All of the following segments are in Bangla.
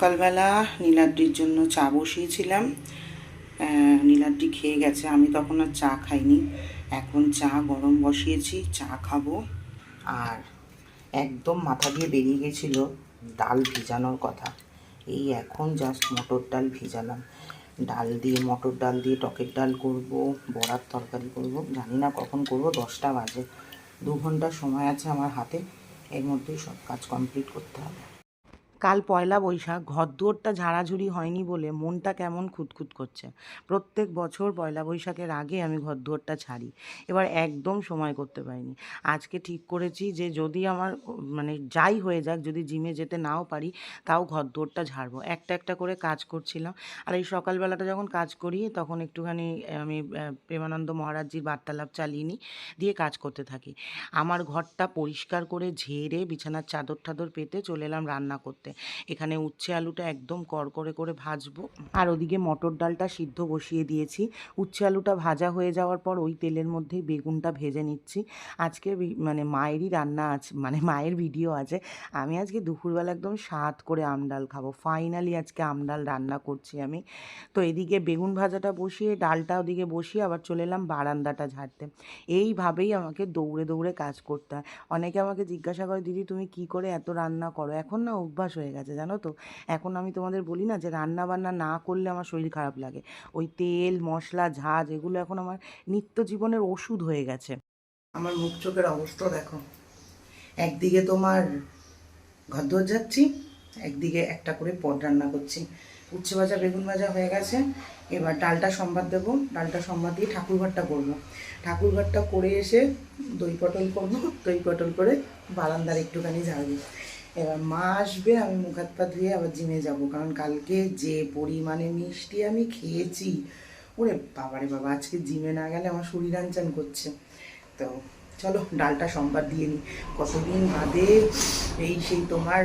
সকালবেলা নীলাদ্রির জন্য চা বসিয়েছিলাম। নীলাদ্রি খেয়ে গেছে, আমি তখন আর চা খাইনি। এখন চা গরম বসিয়েছি, চা খাব। আর একদম মাথা দিয়ে বেরিয়ে গেছিল ডাল ভিজানোর কথা। এই এখন জাস্ট মটর ডাল ভিজালাম। ডাল দিয়ে, মটর ডাল দিয়ে, টকের ডাল করব, বড়ার তরকারি করব। জানি না কখন করব, দশটা বাজে। দু ঘণ্টা সময় আছে আমার হাতে, এর মধ্যেই সব কাজ কমপ্লিট করতে হবে। কাল পয়লা বৈশাখ ঘরদুয়ারটা ঝাড়াঝুড়ি হয়নি বলে মনটা কেমন খুঁতখুত করছে। প্রত্যেক বছর পয়লা বৈশাখের আগে আমি ঘরদুয়ারটা ছাড়ি, এবার একদম সময় করতে পারিনি। আজকে ঠিক করেছি যে যদি আমার মানে যাই হয়ে যাক, যদি জিমে যেতে নাও পারি, তাও ঘরদুয়ারটা ঝাড়বো। একটা একটা করে কাজ করছিলাম, আর এই সকালবেলাটা যখন কাজ করি তখন একটুখানি আমি প্রেমানন্দ মহারাজজির বার্তালাপ চালিয়ে নিই, দিয়ে কাজ করতে থাকি। আমার ঘরটা পরিষ্কার করে ঝেড়ে বিছানার চাদর টাদর পেতে চলে এলাম রান্না করতে। এখানে উচ্ছে আলুটা একদম কড়কড়ে করে ভাজবো। আর ওদিকে মটর ডালটা সিদ্ধ বসিয়ে দিয়েছি। উচ্ছে আলুটা ভাজা হয়ে যাওয়ার পর ওই তেলের মধ্যেই বেগুনটা ভেজে নিচ্ছি। আজকে মানে মায়েরই রান্না আছে মানে মায়ের ভিডিও আছে। আমি আজকে দুপুরবেলা একদম স্বাদ করে আমডাল খাব। ফাইনালি আজকে আমডাল রান্না করছি আমি। তো এদিকে বেগুন ভাজাটা বসিয়ে, ডালটা ওদিকে বসিয়ে আবার চলে এলাম বারান্দাটা ঝাড়তে। এইভাবেই আমাকে দৌড়ে দৌড়ে কাজ করতে হয়। অনেকে আমাকে জিজ্ঞাসা করে, দিদি, তুমি কি করে এত রান্না করো? এখন না অভ্যাস হয়ে গেছে, জানো তো? এখন আমি তোমাদের বলি না যে রান্না বান্না না করলে আমার শরীর খারাপ লাগে। ওই তেল, মশলা, ঝাঁজ, এগুলো এখন আমার নিত্য জীবনের ওষুধ হয়ে গেছে। আমার মুখ চোখের অবস্থা দেখো। একদিকে তোমার ঘর দোর যাচ্ছি, একদিকে একটা করে পদ রান্না করছি। উচ্ছে ভাজা, বেগুন ভাজা হয়ে গেছে। এবার ডালটা সম্বাদ দেবো। ডালটা সম্বাদ দিয়ে ঠাকুরঘরটা করব। ঠাকুরঘরটা করে এসে দই পটল করব। দই পটল করে বারান্দার একটুখানি ঝাড়বো এবার মা আসবে, আমি মুখ হাত পা ধুয়ে আবার জিমে যাব। কারণ কালকে যে পরিমাণে মিষ্টি আমি খেয়েছি, ওরে বাবারে বাবা, আজকে জিমে না গেলে আমার শরীর আনচান করছে। তো চলো, ডালটা সম্বাদ দিয়ে নিই কতদিন বাদে এই সেই তোমার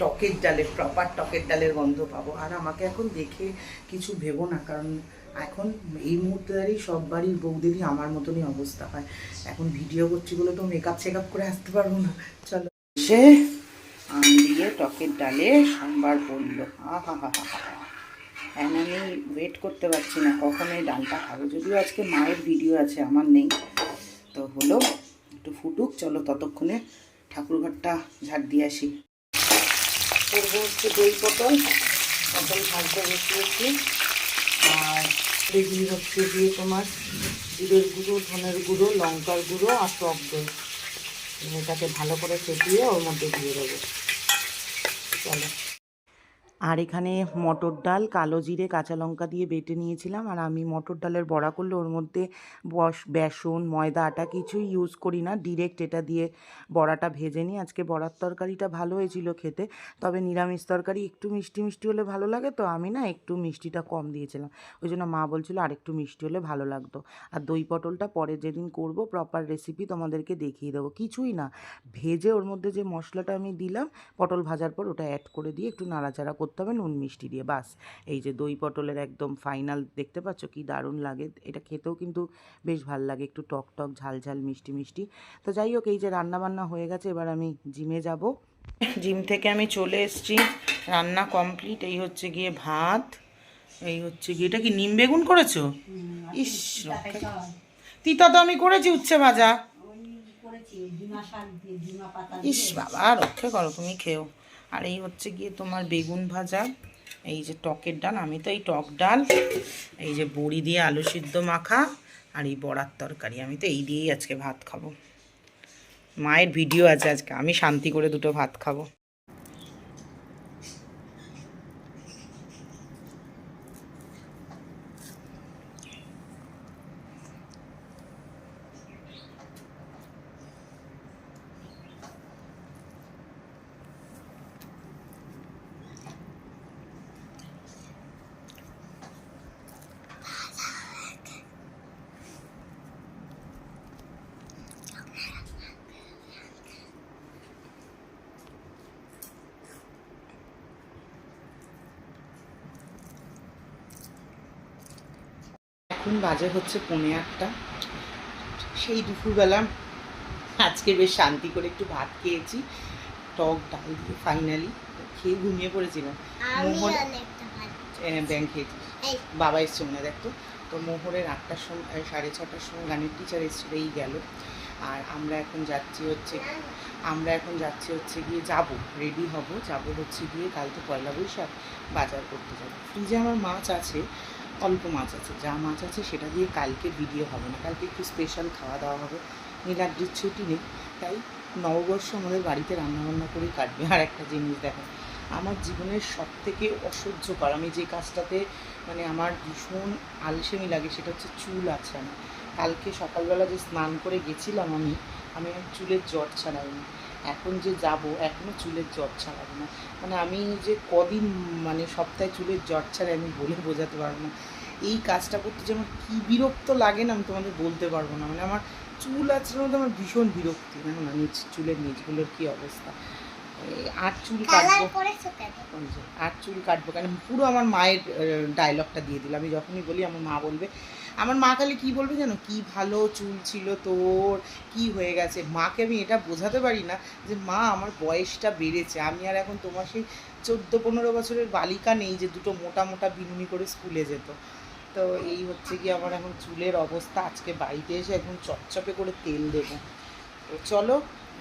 টকের ডালের প্রপার টকের ডালের গন্ধ পাবো। আর আমাকে এখন দেখে কিছু ভেবো না, কারণ এখন এই মুহূর্তে দাঁড়িয়ে সব বাড়ির বউদেরই আমার মতনই অবস্থা হয়। এখন ভিডিও করছি বলে তো মেকআপ চেকআপ করে আসতে পারব না। চলো। সে আম দিয়ে টকের ডালে সম্বার পড়ল আহা হা হা হা আমি ওয়েট করতে পারছি না? কখন এই ডালটা খাব? যদিও আজকে মায়ের ভিডিও আছে, আমার নেই। তো হলো, একটু ফুটুক, চলো ততক্ষণে ঠাকুরঘরটা ঝাড় দিয়ে আসি। করব হচ্ছে দই পটল পটল ভাজতে বসিয়েছি। আর এগুলি হচ্ছে দিয়ে তোমার জিরের গুঁড়ো, ধনের গুঁড়ো, লঙ্কার গুঁড়ো আর টক দই। এটাকে ভালো করে চেপিয়ে ওর মধ্যে দিয়ে দেবো। চলো। আর এখানে মটর ডাল, কালো জিরে, কাঁচা লঙ্কা দিয়ে বেটে নিয়েছিলাম। আর আমি মটর ডালের বড়া করলে ওর মধ্যে বস, বেসন, ময়দা, আটা কিছুই ইউজ করি না। ডিরেক্ট এটা দিয়ে বড়াটা ভেজে নিই। আজকে বড়ার তরকারিটা ভালো হয়েছিল খেতে। তবে নিরামিষ তরকারি একটু মিষ্টি মিষ্টি হলে ভালো লাগে তো আমি না একটু মিষ্টিটা কম দিয়েছিলাম। ওই জন্য মা বলছিল আর একটু মিষ্টি হলে ভালো লাগতো। আর দই পটলটা পরে যেদিন করব প্রপার রেসিপি তোমাদেরকে দেখিয়ে দেবো। কিছুই না। ভেজে ওর মধ্যে যে মশলাটা আমি দিলাম, পটল ভাজার পর ওটা অ্যাড করে দিয়ে একটু নাড়াচাড়া করতে হবে নুন মিষ্টি দিয়ে বাস। এই যে দই পটলের একদম ফাইনাল দেখতে পাচ্ছ কি দারুণ লাগে এটা খেতেও কিন্তু বেশ ভালো লাগে একটু টক টক ঝাল ঝাল মিষ্টি মিষ্টি। তো যাই হোক এই যে রান্না বান্না হয়ে গেছে এবার আমি জিমে যাব। জিম থেকে আমি চলে এসেছি রান্না কমপ্লিট এই হচ্ছে গিয়ে ভাত এই হচ্ছে গিয়ে এটা কি নিম বেগুন করেছ? ইস তিতা তো আমি করেছি উচ্ছে ভাজা। ইস বাবা রক্ষে করো তুমি খেও। আর এই হচ্ছে গিয়ে তোমার বেগুন ভাজা, এই যে টকের ডাল, আমি তো এই টক ডাল, এই যে বড়ি দিয়ে আলু সিদ্ধ মাখা আর এই বড়ার তরকারি, আমি তো এই দিয়েই আজকে ভাত খাব। মায়ের ভিডিও আছে আজকে, আমি শান্তি করে দুটো ভাত খাব। এখন বাজে হচ্ছে পনে আটটা। সেই দুপুরবেলা আজকে বেশ শান্তি করে একটু ভাত খেয়েছি টক ডাল দিয়ে ফাইনালি খেয়ে ঘুমিয়ে পড়েছিলাম। মোহর ব্যাংক খেয়েছি। বাবা এসছে হয় দেখতো তো। মোহরের আটটার সময় সাড়ে ছটার সময় গানের টিচার এসেছিল এই গেল। আর আমরা এখন যাচ্ছি হচ্ছে আমরা এখন যাচ্ছি হচ্ছে গিয়ে যাব রেডি হব। যাব হচ্ছে গিয়ে কাল তো পয়লা বৈশাখ বাজার করতে যাব। ফ্রিজে আমার মাছ আছে অল্প মাছ আছে, যা মাছ আছে সেটা দিয়ে কালকে ভিডিও হবে না। কালকে একটু স্পেশাল খাওয়া দাওয়া হবে। নীলাদ্রির ছুটি নেই, তাই নববর্ষ আমাদের বাড়িতে রান্নাবান্না করেই কাটবে। আর একটা জিনিস দেখো, আমার জীবনের সব থেকে অসহ্যকর, আমি যে কাজটাতে মানে আমার ভীষণ আলসেমি লাগে সেটা হচ্ছে চুল আছে আছড়ানো। কালকে সকালবেলা যে স্নান করে গেছিলাম আমি আমি চুলের জট ছাড়াইনি। এখন যে যাব এখনও চুলের জট ছাড়াবো না। মানে আমি যে কদিন মানে সপ্তাহে চুলের জট ছাড়াই আমি বলে বোঝাতে পারব না। এই কাজটা করতে যে আমার কী বিরক্ত লাগে না আমি তোমাদের বলতে পারব না। মানে আমার চুল আছড়ানোতে আমার ভীষণ বিরক্তি। জানো না নিচ চুলের নিচগুলোর কী অবস্থা। আর চুল কাটবো। আর চুল কাটবো। কেন পুরো আমার মায়ের ডায়লগটা দিয়ে দিল। আমি যখনই বলি আমার মা বলবে আমার মা খালি কী বলবে জানো? কি ভালো চুল ছিল তোর? কি হয়ে গেছে? মাকে আমি এটা বোঝাতে পারি না যে, মা, আমার বয়সটা বেড়েছে। আমি আর এখন তোমার সেই চোদ্দ, পনেরো বছরের বালিকা নেই যে দুটো মোটা মোটা, বিনুনি করে স্কুলে যেত। তো এই হচ্ছে কি আমার এখন চুলের অবস্থা। আজকে বাড়িতে এসে এখন চপচপে করে তেল দেবো। তো চলো,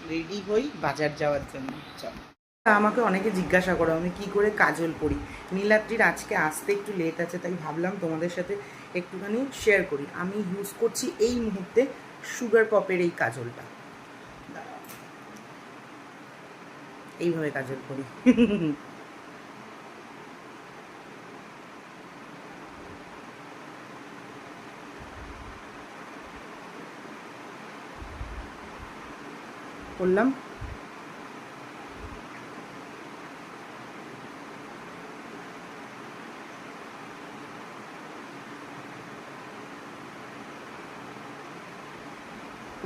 রেডি হই বাজার যাওয়ার জন্য। চলো। আমাকে অনেকে জিজ্ঞাসা করো, আমি কি করে কাজল পরি নীলাদ্রির আজকে আসতে একটু লেট আছে, তাই ভাবলাম তোমাদের সাথে একটুখানি শেয়ার করি। আমি ইউজ করছি এই মুহূর্তে সুগার পপের এই কাজলটা। এইভাবে কাজল করি করলাম।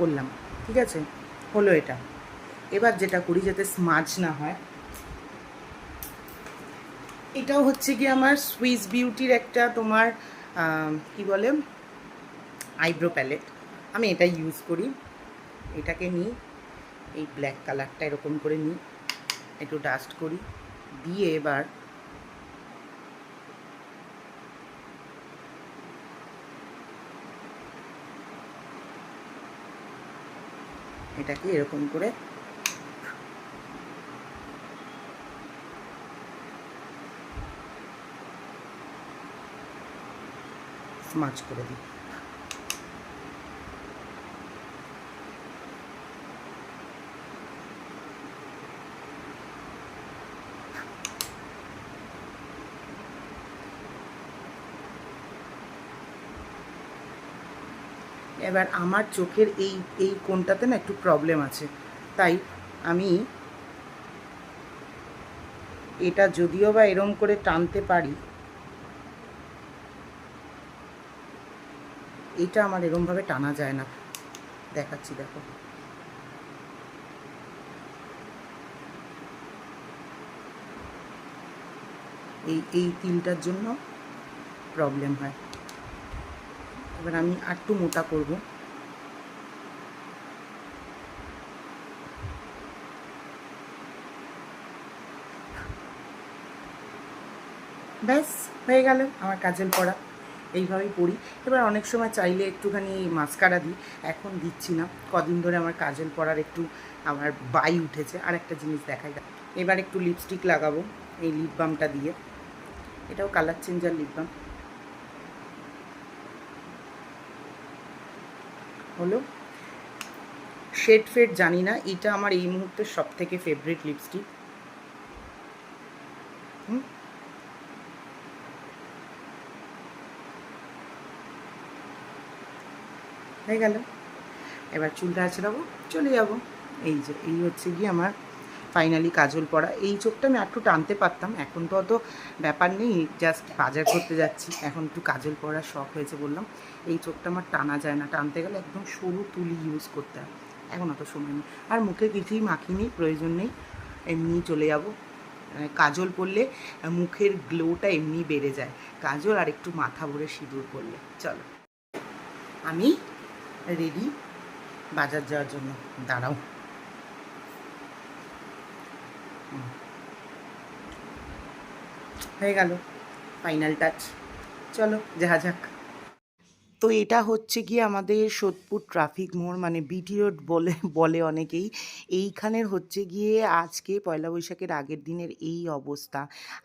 করলাম, ঠিক আছে? হলো এটা। এবার যেটা করি যাতে স্মাজ না হয়, এটাও হচ্ছে কি আমার সুইস বিউটির একটা তোমার কি বলে আইব্রো প্যালেট আমি এটা ইউজ করি। এটাকে নিই, এই ব্ল্যাক কালারটা এরকম করে নিই, একটু ডাস্ট করি। দিয়ে এবার এটাকে এরকম করে স্মাচ করে দিই। এবার আমার চোখের এই এই কোনটাতে না একটু প্রবলেম আছে। তাই আমি এটা যদিও বা এরম করে টানতে পারি, এটা আমার এরমভাবে টানা যায় না। দেখাচ্ছি, দেখো। এই এই তিলটার জন্য প্রবলেম হয়। এবার আমি আর একটু মোটা করব। ব্যাস, হয়ে গেল আমার কাজল পড়া। এইভাবেই পড়ি। এবার অনেক সময় চাইলে একটুখানি মাস্কারা দিই। এখন দিচ্ছি না। কদিন ধরে আমার কাজল পড়ার একটু আমার বাই উঠেছে। আর একটা জিনিস দেখাই। এবার একটু লিপস্টিক লাগাবো এই লিপ বামটা দিয়ে। এটাও কালার চেঞ্জার লিপ বাম হলো। শেড ফেড জানি না, এটা আমার এই মুহূর্তে সব থেকে ফেভারিট লিপস্টিক হুম? হয়ে গেল। এবার চুলটা আছড়াবো চলে যাব। এই যে, এই হচ্ছে গিয়ে আমার ফাইনালি কাজল পরা এই চোখটা আমি একটু টানতে পারতাম। এখন তো অত ব্যাপার নেই জাস্ট বাজার করতে যাচ্ছি। এখন একটু কাজল পরার শখ হয়েছে বললাম। এই চোখটা আমার টানা যায় না। টানতে গেলে একদম সরু তুলি ইউজ করতে হয়। এখন অত সময় নেই। আর মুখে কিছুই মাখিনি প্রয়োজন নেই। এমনি চলে যাব। কাজল পরলে মুখের গ্লোটা এমনি বেড়ে যায়। কাজল আর একটু মাথা ভরে সিঁদুর পরলে চলো। আমি রেডি বাজার যাওয়ার জন্য। দাঁড়াও। হয়ে গেল ফাইনাল টাচ চলো যা যাক। তো এটা হচ্ছে গিয়ে আমাদের সোদপুর ট্রাফিক মোড় মানে বিটি রোড বলে বলে অনেকেই। এইখানের হচ্ছে গিয়ে আজকে পয়লা বৈশাখের আগের দিনের এই অবস্থা।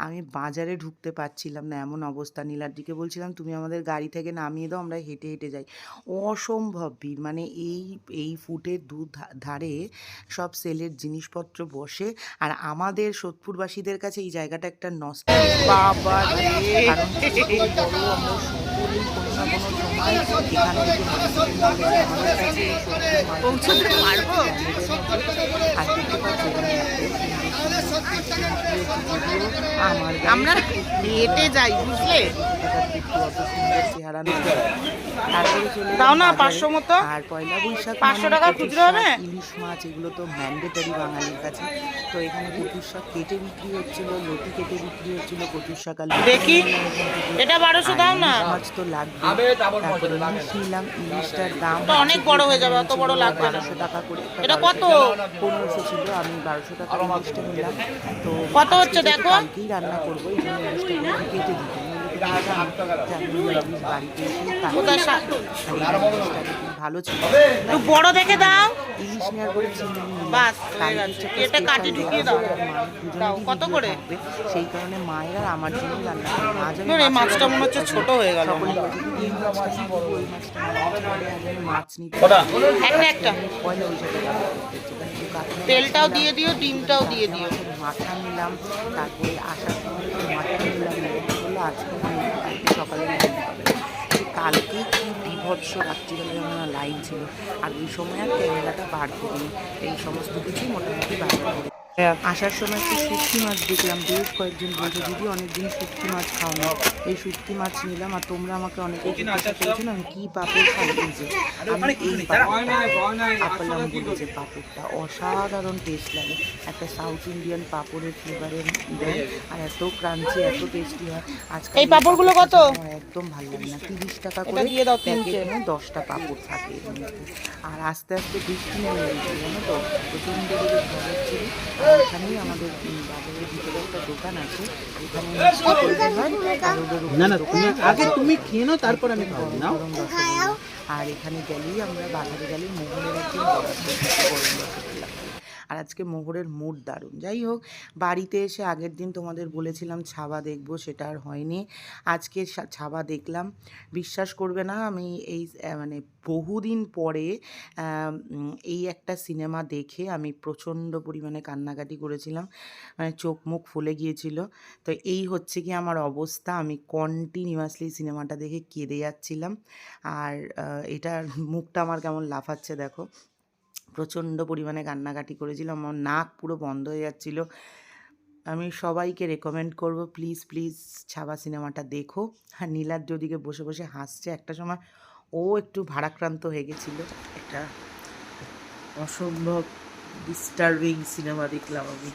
আমি বাজারে ঢুকতে পারছিলাম না এমন অবস্থা। নীলাদ্রিকে বলছিলাম তুমি আমাদের গাড়ি থেকে নামিয়ে দাও আমরা হেঁটে হেঁটে যাই। অসম্ভব ভিড়। মানে এই এই ফুটের দু ধারে সব সেলের জিনিসপত্র বসে। আর আমাদের সোদপুরবাসীদের কাছে এই জায়গাটা একটা নষ্ট বাবা পৌঁছতে পারব? আমার হেঁটে যাই বুঝলে দাও না। 500 মতো। আর পয়লা বৈশাখ 500 মানে টাকা খুচরো হবে? ইলিশ মাছ এগুলো তো ম্যান্ডেটারি বাঙালির কাছে তো এখানে কচুর শাক কেটে বিক্রি হচ্ছিল লতি কেটে বিক্রি হচ্ছিল কচুর শাক দেখি। এটা বারোশো দাও না মাছ তো লাগবে ইলিশ নিলাম ইলিশটার দাম অনেক বড় হয়ে যাবে, অত বড় লাগবে। বারোশো টাকা করে এটা কত? পনেরোশো ছিল আমি বারোশো টাকা ইলিশটা নিলাম তো কত হচ্ছে দেখো? কালকেই রান্না করব এই জন্য ইলিশটা কেটে দিতে আমি বাড়িতে ভালো ছিল। একটু বড় দেখে দাও। ইলিশ নেওয়ার বাস, এটা কাটি ঢুকিয়ে দাও। কত করে? সেই কারণে মায়ের আর আমার জন্য রান্না করব আজ এই মাছটা মনে হচ্ছে ছোট হয়ে মাছ নিতে একটা পয়লা বৈশাখে তেলটাও দিয়ে দিও ডিমটাও দিয়ে দিও। মাথা নিলাম। তারপরে আসার সময় মাথা নিলাম। বলল আজকে সকালে নিতে পাবেন কালকে কি বিভৎস রাত্রিবেলা যেমন লাইন ছিল। আর এই সময় আর ক্যামেরাটা বার করিনি। এই সমস্ত কিছুই মোটামুটি বার করে আসার সময় একটু শুটকি মাছ দেখলাম বেশ কয়েকজন বলছে দিদি অনেকদিন শুটকি মাছ খাও না এই শুটকি মাছ নিলাম আর তোমরা আমাকে অনেকে জিজ্ঞাসা করেছ আমি কি পাপড় খাই এই যে আমি এই পাপড়টা আপালাম বলে যে পাপড়টা অসাধারণ টেস্ট লাগে। একটা সাউথ ইন্ডিয়ান পাপড়ের ফ্লেভারের দেয় আর এত ক্রাঞ্চি এত টেস্টি হয়। আজকাল এই পাঁপড়গুলো কত? একদম ভালো লাগে না। তিরিশ টাকা করে দিয়ে দাও তিনটে। দশটা পাপড় থাকে আর আস্তে আস্তে বৃষ্টি নেমে গেছে জানো তো? প্রচণ্ড আর এখানেই আমাদের বাজারের ভিতরে একটা দোকান আছে। এখানে না না তুমি আগে তুমি খেয়ে নাও তারপর আমি খাব। নাও। আর এখানে গেলেই আমরা বাজারে গেলে মোহনের বরাদ্দ গরম। আর আজকে মোহরের মুড দারুণ। যাই হোক, বাড়িতে এসে আগের দিন তোমাদের বলেছিলাম ছাবা দেখব, সেটা আর হয়নি। আজকে ছাবা দেখলাম। বিশ্বাস করবে না, আমি এই মানে বহুদিন পরে এই একটা সিনেমা দেখে আমি প্রচণ্ড পরিমাণে কান্নাকাটি করেছিলাম। মানে চোখ মুখ ফুলে গিয়েছিল। তো এই হচ্ছে কি আমার অবস্থা। আমি কন্টিনিউয়াসলি সিনেমাটা দেখে কেঁদে যাচ্ছিলাম। আর এটার মুখটা আমার কেমন লাফাচ্ছে দেখো। প্রচণ্ড পরিমাণে কান্নাকাটি করেছিলাম আমার নাক পুরো বন্ধ হয়ে যাচ্ছিল। আমি সবাইকে রেকমেন্ড করব প্লিজ প্লিজ ছাবা সিনেমাটা দেখো। আর নীলার যদিকে বসে বসে হাসছে, একটা সময় ও একটু ভারাক্রান্ত হয়ে গেছিল। একটা অসম্ভব ডিস্টার্বিং সিনেমা দেখলাম আমি।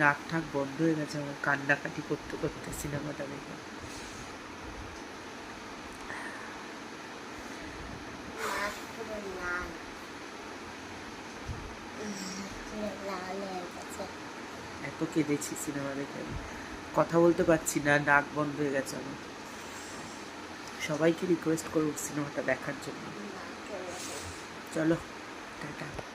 নাক ঠাক বন্ধ হয়ে গেছে, আমার কান্নাকাটি করতে করতে সিনেমাটা দেখে। এত কেঁদেছি সিনেমা দেখে আমি। কথা বলতে পারছি না নাক বন্ধ হয়ে গেছে আমার। সবাইকে রিকোয়েস্ট করব সিনেমাটা দেখার জন্য। চলো টাটা।